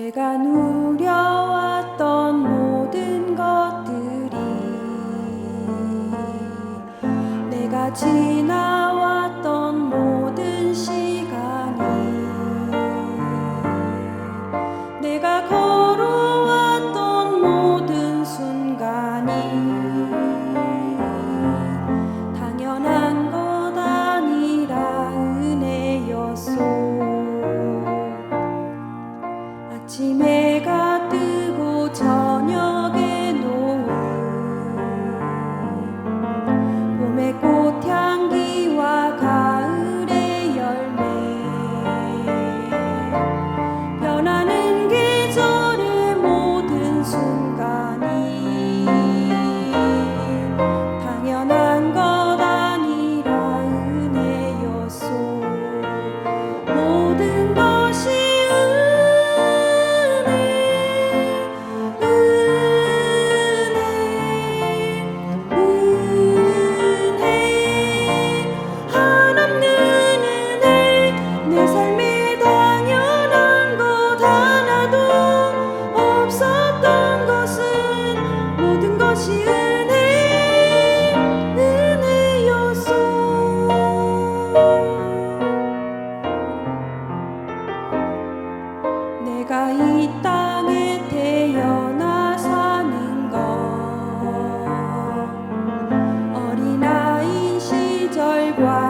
내가 누려왔던 모든 것들이 내가 지나 내가 이 땅에 태어나 사는 것. 어린아이 시절과